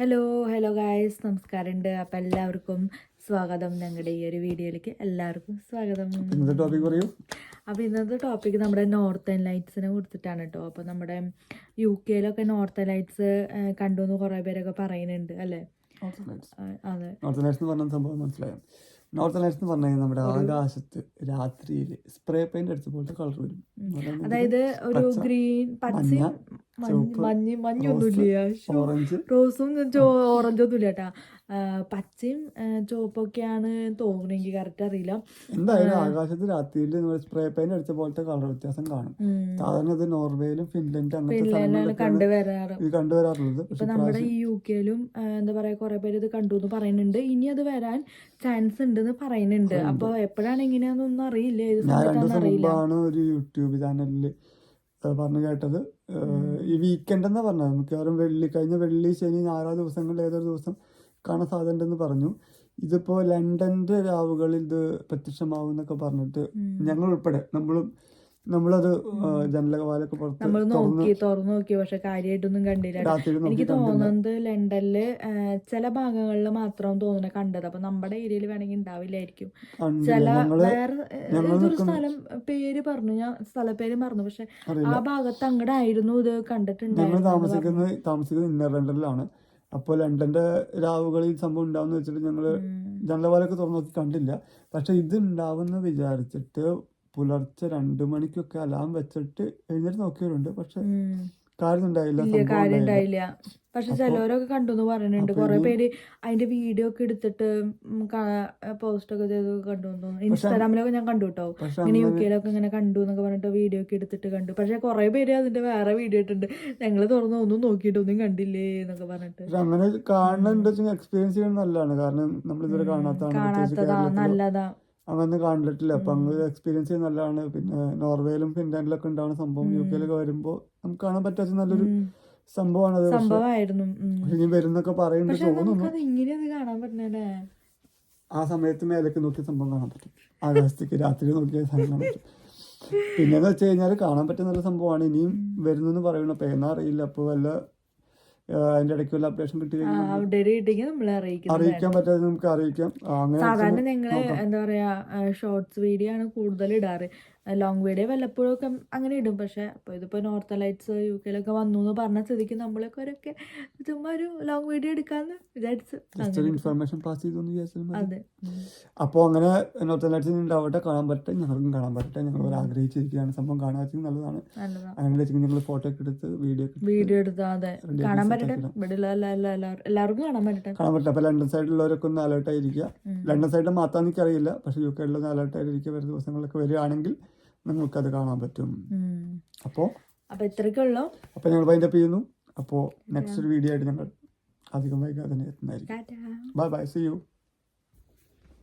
Hello hello guys നമസ്കാരമുണ്ട്. അപ്പം എല്ലാവർക്കും സ്വാഗതം. ഞങ്ങളുടെ ഈ ഒരു വീഡിയോയിലേക്ക് എല്ലാവർക്കും സ്വാഗതം. ഇന്നത്തെ ടോപ്പിക് പറയൂ. അപ്പോൾ ഇന്നത്തെ ടോപ്പിക് നമ്മുടെ നോർത്തേൺ ലൈറ്റ്സിനെ കൊടുത്തിട്ടാണ് കേട്ടോ അപ്പോൾ നമ്മുടെ യു കെയിലൊക്കെ നോർത്തേൺ ലൈറ്റ്സ് കണ്ടു എന്ന് കുറേ പേരൊക്കെ പറയുന്നുണ്ട് അല്ലേ? അതെ. നോർത്ത് ലൈറ്റ്സ് എന്ന് പറഞ്ഞ സംഭവം മനസ്സിലായോ? നോർത്ത് ലൈറ്റ്സ് എന്ന് പറഞ്ഞാൽ നമ്മുടെ ആകാശത്ത് രാത്രിയിൽ സ്പ്രേ പെയിന്റ് അടിച്ച പോലത്തെ കളർ വരും. അതായത് ഒരു ഗ്രീൻ പച്ചയും മഞ്ഞ മഞ്ഞൊന്നുമില്ല? റോസും ഓറഞ്ചും. ഒന്നും ഇല്ല കേട്ടാ. പച്ചയും ചുവപ്പൊക്കെയാണ് തോന്നുന്നു എനിക്ക് കറക്റ്റ് അറിയില്ല. എന്തായാലും ആകാശത്ത് രാത്രിയിൽ സ്പ്രേ പെയിന്റ് അടിച്ച പോലത്തെ കളർ വ്യത്യാസം കാണും. സാധാരണ ഇത് നോർവേയിലും ഫിൻലൻഡ് അങ്ങനത്തെ സ്ഥലങ്ങളിലൊക്കെയാണ് കണ്ടുവരാറ് ഇത് കണ്ടുവരാറുള്ളത് ഇപ്പൊ നമ്മുടെ ഈ യു കെയിലും എന്താ പറയാ കുറെ പേര് ഇത് കണ്ടു എന്ന് പറയുന്നുണ്ട്. ഇനി അത് വരാൻ ചാൻസ് ഉണ്ടെന്ന് പറയുന്നുണ്ട്. അപ്പൊ എപ്പോഴാണ് എങ്ങനെയാന്നൊന്നും അറിയില്ല. രണ്ടു സമയത്താണെന്ന് അറിയില്ല. ഒരു യൂട്യൂബ് ചാനലിൽ പറഞ്ഞു കേട്ടത്. ഈ വീക്കെൻഡ് എന്നാ പറഞ്ഞത്? മിക്കവാറും വെള്ളി കഴിഞ്ഞ വെള്ളി ശനി ഞായറാ ദിവസങ്ങളിൽ ഏതൊരു ദിവസം കാണാൻ സാധ്യതയുണ്ടെന്ന് പറഞ്ഞു. ഇതിപ്പോ ലണ്ടന്റെ രാവുകളിൽ ഇത് പ്രത്യക്ഷമാവും എന്നൊക്കെ പറഞ്ഞിട്ട് ഞങ്ങൾ ഉൾപ്പെടെ നമ്മളും നമ്മളത് ജനലവാലൊക്കെ പുറത്ത് നമ്മൾ നോക്കി തുറന്നു നോക്കി പക്ഷെ കാര്യമായിട്ടൊന്നും കണ്ടില്ല. എനിക്ക് തോന്നുന്നത് ലണ്ടനിൽ ചില ഭാഗങ്ങളിൽ മാത്രം തോന്നുന്നത് കണ്ടത്. അപ്പൊ നമ്മുടെ ഏരിയയിൽ വേണമെങ്കിൽ ഉണ്ടാവില്ലായിരിക്കും. ചില വേറെ ഏതൊരു സ്ഥലം പേര് പറഞ്ഞു. ഞാൻ പേര് മറന്നു. പക്ഷെ ആ ഭാഗത്ത് അങ്ങടെ ആയിരുന്നു ഇത് കണ്ടിട്ടുണ്ട് കണ്ടിട്ടുണ്ടായിരുന്നു താമസിക്കുന്നത് താമസിക്കുന്നത് ഇന്നർ ലണ്ടനിലാണ്. അപ്പോൾ ലണ്ടന്റെ രാവുകളിൽ സംഭവം ഉണ്ടാവുന്ന വെച്ചിട്ട് ഞങ്ങൾ ജനലവാലൊക്കെ തുറന്നു നോക്കി കണ്ടില്ല. പക്ഷെ ഇത് ഉണ്ടാവുന്ന വിചാരിച്ചിട്ട് പുലർച്ചെ രണ്ടു മണിക്കൊക്കെ അലാം വെച്ചിട്ട് എഴുന്നേറ്റ് നോക്കിയവരുണ്ട്. പക്ഷെ കാര്യം ഉണ്ടായില്ല ഇല്ല സംഭവം കാര്യം ഉണ്ടായില്ല. ഉണ്ടായില്ല പക്ഷെ ചിലവരൊക്കെ കണ്ടു എന്ന് പറയുന്നുണ്ട് കുറെ പേര് അതിന്റെ വീഡിയോ ഒക്കെ എടുത്തിട്ട് പോസ്റ്റ് ഒക്കെ ചെയ്ത് കണ്ടു ഇൻസ്റ്റാഗ്രാമിലൊക്കെ ഞാൻ കണ്ടു കേട്ടോ ഇങ്ങനെ യു കെയിലൊക്കെ ഇങ്ങനെ കണ്ടു എന്നൊക്കെ പറഞ്ഞിട്ട് വീഡിയോ ഒക്കെ എടുത്തിട്ട് കണ്ടു. പക്ഷെ കുറെ പേര് അതിന്റെ വേറെ വീഡിയോ ഇട്ടിട്ടുണ്ട്. ഞങ്ങൾ തുറന്ന് ഒന്നും നോക്കിയിട്ട് ഒന്നും കണ്ടില്ലേ എന്നൊക്കെ പറഞ്ഞിട്ട്. അങ്ങനെ കാണുന്നുണ്ട് എക്സ്പീരിയൻസ് ചെയ്യുന്നത് നല്ലതാണ്. കാരണം നമ്മൾ ഇതുവരെ കാണാത്തതാണ് നല്ലതാ. അങ്ങനെ കണ്ടിട്ടില്ല. അപ്പൊ അങ്ങനെ എക്സ്പീരിയൻസ് നല്ലതാണ്. പിന്നെ നോർവേയിലും ഫിൻലാൻഡിലൊക്കെ ഉണ്ടാവുന്ന സംഭവം യു കെയിലൊക്കെ വരുമ്പോൾ നമുക്ക് കാണാൻ പറ്റാത്ത നല്ലൊരു സംഭവമാണ് അത്. സംഭവമായിരുന്നു. ഇനി വരുന്നൊക്കെ പറയുന്നുണ്ട് പക്ഷെ തോന്നുന്നു. ആ സമയത്ത് മേലേക്ക് നോക്കിയ സംഭവം കാണാൻ പറ്റും. ആ ആകാശത്തേക്ക് രാത്രി നോക്കിയ സംഭവം കാണാൻ പറ്റും. പിന്നെന്ന് വെച്ച് കഴിഞ്ഞാൽ കാണാൻ പറ്റുന്ന നല്ല സംഭവമാണ്. ഇനിയും വരുന്നെന്ന് പറയുന്നു. പേന അറിയില്ല. അപ്പൊ വല്ല അതിന്റെ ഇടയ്ക്ക് വല്ല അപ്ഡേഷൻ അറിയിക്കാൻ പറ്റാതെ നമുക്ക് അറിയിക്കാം. സാധാരണ ഞങ്ങൾ എന്താ പറയാ ഷോർട്സ് വീഡിയോ ആണ് കൂടുതൽ ഇടാറ്. ലോങ് വീഡിയോ വല്ലപ്പോഴും ഒക്കെ അങ്ങനെ ഇടും. പക്ഷേ അപ്പോൾ ഇതിപ്പോൾ നോർത്ത് ലൈറ്റ്സ് യു കെയിലൊക്കെ വന്നു എന്ന് പറഞ്ഞ സ്ഥിതിക്ക് നമ്മളൊക്കെ ഒരൊക്കെ ചുമ്മാ ഒരു ലോങ് വീഡിയോ എടുക്കാന്ന് വിചാരിച്ചു ഇൻഫർമേഷൻ പാസ് ചെയ്തു അതെ. അപ്പോൾ അങ്ങനെ നോർത്ത് ലൈറ്റ്സ് ഉണ്ടാവട്ടെ കാണാൻ പറ്റട്ടെ ഞങ്ങൾക്കും കാണാൻ പറ്റട്ടെ ഞങ്ങൾ ആഗ്രഹിച്ചിരിക്കുകയാണ്. സംഭവം കാണാൻ നല്ലതാണ്. അങ്ങനെ ഞങ്ങൾ ഫോട്ടോ ഒക്കെ എടുത്ത് വീഡിയോ വീഡിയോ എടുത്ത് അതെ. കാണാൻ പറ്റട്ടെ. ഇവിടെ എല്ലാവർക്കും കാണാൻ പറ്റട്ടെ. കാണാൻ പറ്റില്ല അപ്പോൾ ലണ്ടൻ സൈഡിലുള്ളവരൊക്കെ ഒന്ന് അലേർട്ടായിരിക്കുക ലണ്ടൻ സൈഡിൽ മാത്രം എനിക്കറിയില്ല. പക്ഷേ യു കെയിലൊന്ന് അലേർട്ട് ആയിരിക്കുക വരുന്ന ദിവസങ്ങളിലൊക്കെ വരികയാണെങ്കിൽ നിങ്ങൾക്കത് കാണാൻ പറ്റും. അപ്പോ? അപ്പോൾ അപ്പൊ ഇത്രയൊക്കെ ഉള്ളു അപ്പോൾ ഞങ്ങൾ വൈൻഡപ്പ് ചെയ്യുന്നു. അപ്പോൾ നെക്സ്റ്റ് ഒരു വീഡിയോ ആയിട്ട് ഞങ്ങൾ അധികം വൈകാതെ തന്നെ എത്തുന്നതായിരിക്കും. Bye bye see you